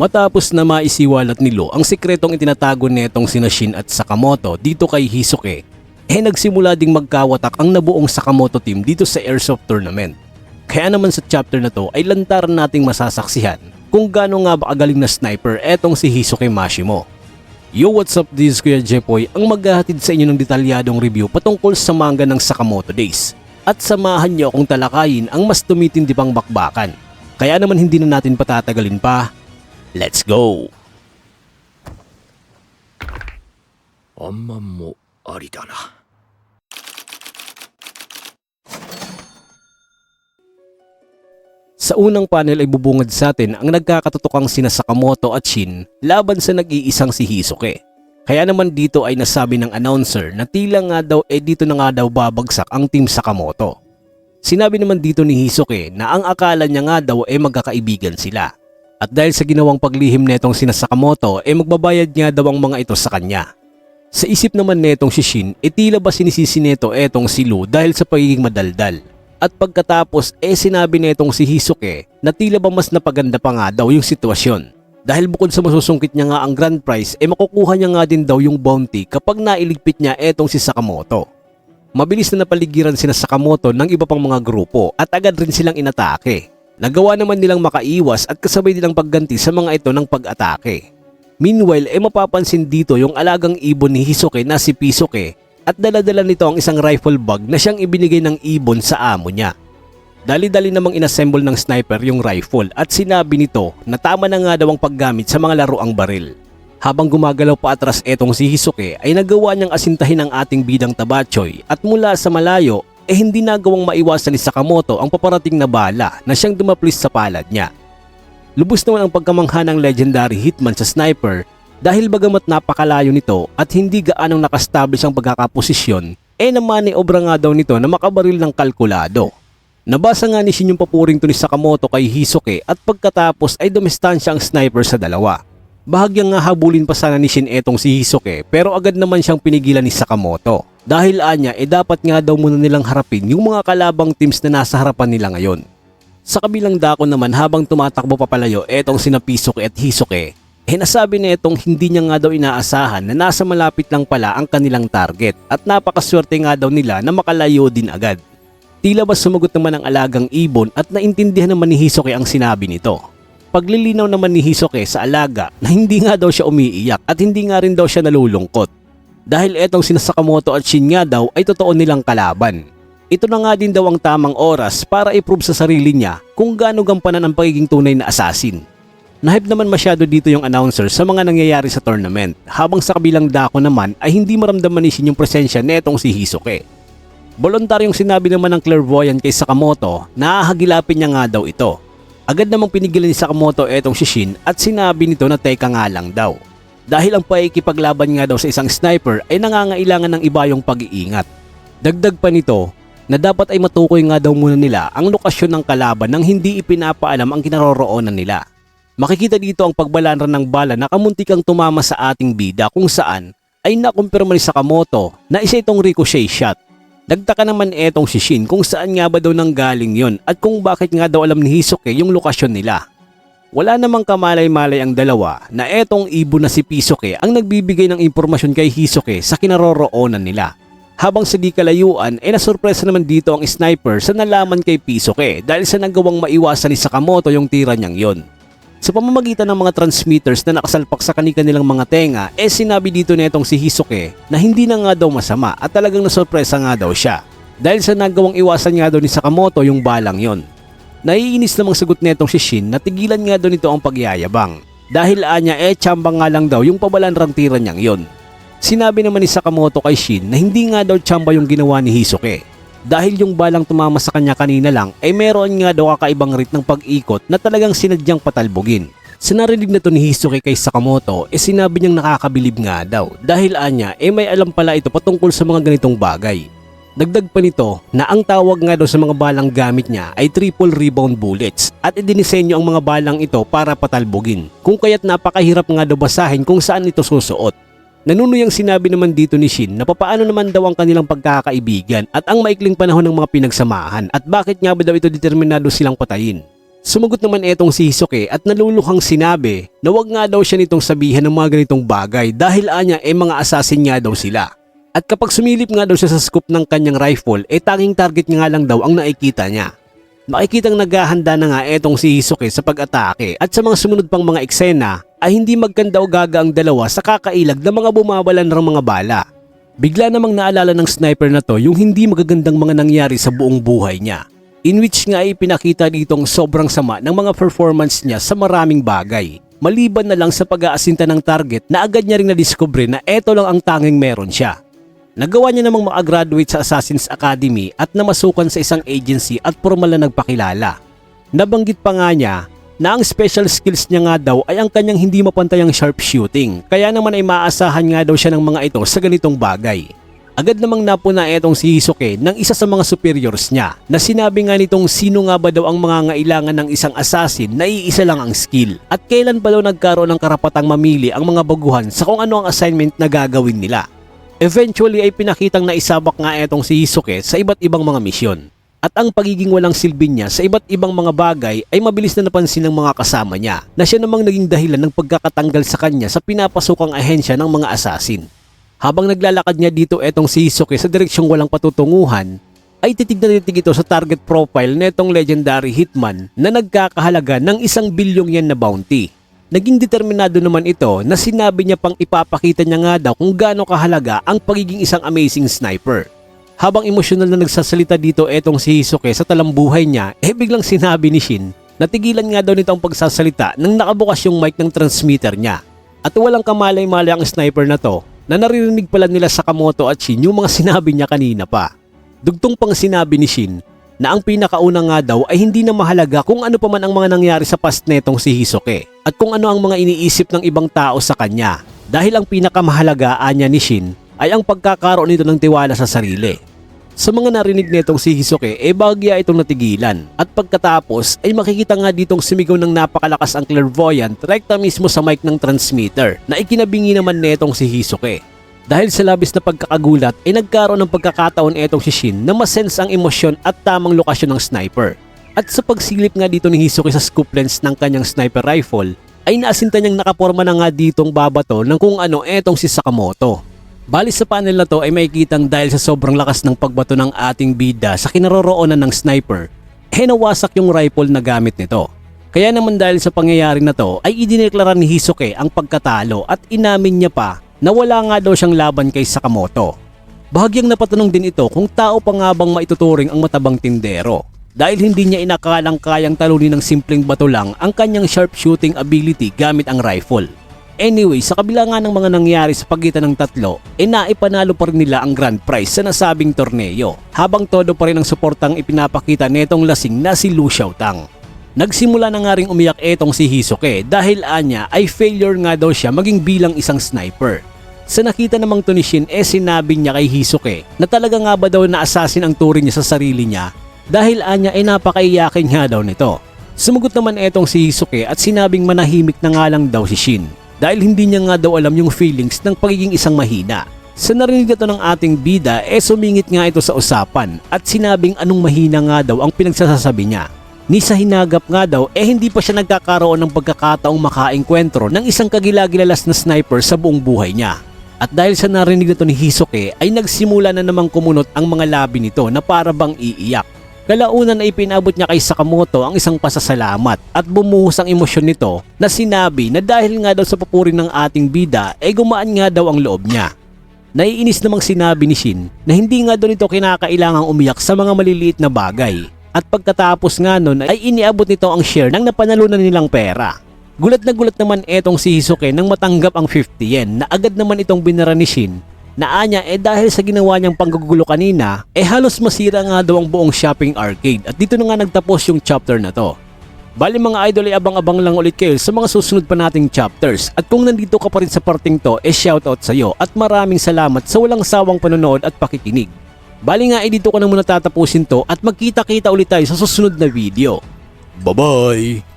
Matapos na maisiwalat ni Lo ang sikretong itinatago netong sina Shin at Sakamoto dito kay Hisuke, eh nagsimula ding magkawatak ang nabuong Sakamoto team dito sa Airsoft Tournament. Kaya naman sa chapter na to ay lantaran nating masasaksihan kung gaano nga ba kagaling na sniper etong si Hisuke Mashimo. Yo, what's up? This is Kuya Jepoy ang maghahatid sa inyo ng detalyadong review patungkol sa manga ng Sakamoto Days. At samahan niyo akong talakayin ang mas tumitindi pang bakbakan. Kaya naman hindi na natin patatagalin pa. Let's go! あんまんもありだな Sa unang panel ay bubungad sa atin ang nagkakatutokang sina Sakamoto at Shin laban sa nag-iisang si Hisuke. Kaya naman dito ay nasabi ng announcer na tila nga daw eh dito na nga daw babagsak ang team Sakamoto. Sinabi naman dito ni Hisuke na ang akala niya nga daw ay magkakaibigan sila. at dahil sa ginawang paglihim netong sina Sakamoto ay magbabayad nga daw ang mga ito sa kanya. Sa isip naman netong si Shin, e tila ba sinisisi neto etong si Lu dahil sa pagiging madaldal. At pagkatapos eh sinabi netong si Hisuke na tila ba mas napaganda pa nga daw yung sitwasyon. Dahil bukod sa masusungkit niya nga ang grand prize, eh makukuha niya nga din daw yung bounty kapag nailigpit niya etong si Sakamoto. Mabilis na napaligiran sina Sakamoto ng iba pang mga grupo at agad rin silang inatake. Nagawa naman nilang makaiwas at kasabay nilang pagganti sa mga ito ng pag-atake. Meanwhile, eh mapapansin dito yung alagang ibon ni Hisuke na si Pisuke at daladala nito ang isang rifle bag na siyang ibinigay ng ibon sa amo niya. Dali-dali namang inassemble ng sniper yung rifle at sinabi nito na tama na nga daw ang paggamit sa mga laruang baril. Habang gumagalaw pa atras etong si Hisuke ay nagawa niyang asintahin ang ating bidang Tabachoy at mula sa malayo eh hindi nagawang maiwasan ni Sakamoto ang paparating na bala na siyang dumaplis sa palad niya. Lubos naman ang pagkamangha ng legendary hitman sa sniper dahil bagamat napakalayo nito at hindi gaanong nakastablish ang pagkakaposisyon, eh naman obra nga daw nito na makabaril ng kalkulado. Nabasa nga ni Shin yung papuring to ni Sakamoto kay Hisuke at pagkatapos ay dumistansya ang sniper sa dalawa. Bahagyang nga habulin pa sana ni Shin etong si Hisuke pero agad naman siyang pinigilan ni Sakamoto. Dahil anya eh dapat nga daw muna nilang harapin yung mga kalabang teams na nasa harapan nila ngayon. Sa kabilang dako naman habang tumatakbo papalayo etong sina Pisuke at Hisuke, eh nasabi na itong hindi niya nga daw inaasahan na nasa malapit lang pala ang kanilang target at napakaswerte nga daw nila na makalayo din agad. Tila ba sumagot naman ang alagang ibon at naintindihan naman ni Hisuke ang sinabi nito. Paglilinaw naman ni Hisuke sa alaga na hindi nga daw siya umiiyak at hindi nga rin daw siya nalulungkot. Dahil etong sina Sakamoto at Shin nga daw ay totoo nilang kalaban. Ito na nga din daw ang tamang oras para i-prove sa sarili niya kung gaano gampanan ang pagiging tunay na assassin. Nahype naman masyado dito yung announcer sa mga nangyayari sa tournament habang sa kabilang dako naman ay hindi maramdaman ni Shin yung presensya netong si Hisuke. Voluntaryong sinabi naman ng clairvoyant kay Sakamoto na hahagilapin niya nga daw ito. Agad namang pinigilan ni Sakamoto etong si Shin at sinabi nito na teka nga lang daw. Dahil ang paikipaglaban nga daw sa isang sniper ay nangangailangan ng iba yung pag-iingat. Dagdag pa nito na dapat ay matukoy nga daw muna nila ang lokasyon ng kalaban nang hindi ipinapaalam ang kinaroroonan nila. Makikita dito ang pagbalanran ng bala na kamuntikang tumama sa ating bida kung saan ay nakumpirma ni Sakamoto na isa itong ricochet shot. Nagtaka naman etong si Shin kung saan nga ba daw nang galing yon at kung bakit nga daw alam ni Hisuke yung lokasyon nila. Wala namang kamalay-malay ang dalawa na etong ibon na si Pisuke ang nagbibigay ng impormasyon kay Hisuke sa kinaroroonan nila. Habang sa di kalayuan, eh nasurpresa naman dito ang sniper sa nalaman kay Pisuke dahil sa nagawang maiwasan ni Sakamoto yung tira niyang yon. Sa pamamagitan ng mga transmitters na nakasalpak sa kanika nilang mga tenga, eh sinabi dito netong si Hisuke na hindi na nga daw masama at talagang nasurpresa nga daw siya. Dahil sa nagawang iwasan nga daw ni Sakamoto yung balang yon. Naiinis namang sagot netong si Shin na tigilan nga daw nito ang pagyayabang. Dahil anya eh tsamba nga lang daw yung pabalanrang tira niyang yon. Sinabi naman ni Sakamoto kay Shin na hindi nga daw tsamba yung ginawa ni Hisuke. Dahil yung balang tumama sa kanya kanina lang ay meron nga daw kakaibang rate ng pag-ikot na talagang sinadyang patalbogin. Sa narinig na to ni Hisuke kay Sakamoto, eh sinabi niyang nakakabilib nga daw dahil anya eh may alam pala ito patungkol sa mga ganitong bagay. Dagdag pa nito na ang tawag nga daw sa mga balang gamit niya ay triple rebound bullets at idinisenyo ang mga balang ito para patalbogin kung kaya't napakahirap nga daw basahin kung saan ito susuot. Nanunuyang sinabi naman dito ni Shin na papaano naman daw ang kanilang pagkakaibigan at ang maikling panahon ng mga pinagsamahan at bakit nga ba daw ito determinado silang patayin. Sumagot naman etong si Hisoke at naluluhang sinabi na wag nga daw siya nitong sabihan ng mga ganitong bagay dahil anya eh mga assassin nga daw sila. At kapag sumilip nga daw siya sa scope ng kanyang rifle, eh tanging target nga lang daw ang nakikita niya. Makikitang naghahanda na nga etong si Hisoke sa pag-atake at sa mga sumunod pang mga eksena ay hindi magkanda o gaga ang dalawa sa kakailag ng mga bumabalan ng mga bala. Bigla namang naalala ng sniper na to yung hindi magagandang mga nangyari sa buong buhay niya. In which nga ay pinakita ditong sobrang sama ng mga performance niya sa maraming bagay. Maliban na lang sa pag-aasinta ng target na agad niya ring nadiskubre na eto lang ang tanging meron siya. Nagawa niya namang makagraduate sa Assassin's Academy at namasukan sa isang agency at formal na nagpakilala. Nabanggit pa nga niya na ang special skills niya nga daw ay ang kanyang hindi mapantayang sharpshooting kaya naman ay maaasahan nga daw siya ng mga ito sa ganitong bagay. Agad namang napuna etong si Hisoke ng isa sa mga superiors niya na sinabi nga nitong sino nga ba daw ang mga ngailangan ng isang assassin na iisa lang ang skill at kailan pa daw nagkaroon ng karapatang mamili ang mga baguhan sa kung ano ang assignment na gagawin nila. Eventually ay pinakitang naisabak nga etong si Hisoke sa iba't ibang mga misyon. At ang pagiging walang silbi niya sa iba't ibang mga bagay ay mabilis na napansin ng mga kasama niya na siya namang naging dahilan ng pagkakatanggal sa kanya sa pinapasukang ahensya ng mga assassin. Habang naglalakad niya dito etong si Hisoke sa direksyong walang patutunguhan, ay titig na titig ito sa target profile netong legendary hitman na nagkakahalaga ng isang bilyong yen na bounty. Naging determinado naman ito na sinabi niya pang ipapakita niya nga daw kung gaano kahalaga ang pagiging isang amazing sniper. Habang emosyonal na nagsasalita dito etong si Hisoke sa talambuhay niya, eh biglang sinabi ni Shin na tigilan nga daw nito ang pagsasalita nang nakabukas yung mic ng transmitter niya. At walang kamalay-malay ang sniper na to na naririnig pala nila Sakamoto at Shin yung mga sinabi niya kanina pa. Dugtong pang sinabi ni Shin na ang pinakauna nga daw ay hindi na mahalaga kung ano pa man ang mga nangyari sa past netong si Hisoke at kung ano ang mga iniisip ng ibang tao sa kanya dahil ang pinakamahalaga anya ni Shin ay ang pagkakaroon nito ng tiwala sa sarili. Sa mga narinig netong si Hisoke, e bagya itong natigilan. At pagkatapos, ay makikita nga ditong sumigaw ng napakalakas ang clairvoyant rekta mismo sa mic ng transmitter na ikinabingi naman netong si Hisoke. Dahil sa labis na pagkakagulat, ay nagkaroon ng pagkakataon etong si Shin na masense ang emosyon at tamang lokasyon ng sniper. At sa pagsilip nga dito ni Hisoke sa scope lens ng kanyang sniper rifle, ay naasinta niyang nakaporma na nga ditong babato ng kung ano etong si Sakamoto. Bali sa panel na to ay makikitang dahil sa sobrang lakas ng pagbato ng ating bida sa kinaroroonan ng sniper, eh nawasak yung rifle na gamit nito. Kaya naman dahil sa pangyayari na to ay idineklara ni Hisoke ang pagkatalo at inamin niya pa na wala nga daw siyang laban kay Sakamoto. Bahagyang napatanong din ito kung tao pa nga bang maituturing ang matabang tindero dahil hindi niya inakalang kayang talunin ng simpleng bato lang ang kanyang sharpshooting ability gamit ang rifle. Anyway, sa kabila nga ng mga nangyari sa pagitan ng tatlo, e naipanalo pa rin nila ang grand prize sa nasabing torneo, habang todo pa rin ang suportang ipinapakita netong lasing na si Lu Xiaotang. Nagsimula na nga ring umiyak etong si Hisoke dahil anya ay failure nga daw siya maging bilang isang sniper. Sa nakita namang to ni Shin eh sinabi niya kay Hisoke na talaga nga ba daw na assassin ang turing niya sa sarili niya dahil anya ay napakaiyakin nga daw nito. Sumugot naman etong si Hisoke at sinabing manahimik na nga lang daw si Shin dahil hindi niya nga daw alam yung feelings ng pagiging isang mahina. Sa narinig ito ng ating bida, eh sumingit nga ito sa usapan at sinabing anong mahina nga daw ang pinagsasasabi niya. Ni sa hinagap nga daw, eh hindi pa siya nagkakaroon ng pagkakataong makaengkwentro ng isang kagilagilalas na sniper sa buong buhay niya. At dahil sa narinig nito ni Hisoke ay nagsimula na namang kumunot ang mga labi nito na para bang iiyak. Kalaunan ay pinabot niya kay Sakamoto ang isang pasasalamat at bumuhos ang emosyon nito na sinabi na dahil nga daw sa papuri ng ating bida ay gumaan nga daw ang loob niya. Naiinis namang sinabi ni Shin na hindi nga daw nito kinakailangang umiyak sa mga maliliit na bagay. At pagkatapos nga nun ay iniabot nito ang share ng napanalunan nilang pera. Gulat na gulat naman etong si Hisoke nang matanggap ang 50 yen na agad naman itong binara ni Shin na anya eh dahil sa ginawa niyang panggugulo kanina eh halos masira nga daw ang buong shopping arcade at dito na nga nagtapos yung chapter na to. Bali mga idol ay abang-abang lang ulit kayo sa mga susunod pa nating chapters at kung nandito ka pa rin sa parting to eh shoutout sa'yo at maraming salamat sa walang sawang panonood at pakikinig. Bali nga eh dito ko na muna tatapusin to at magkita-kita ulit tayo sa susunod na video. Bye-bye!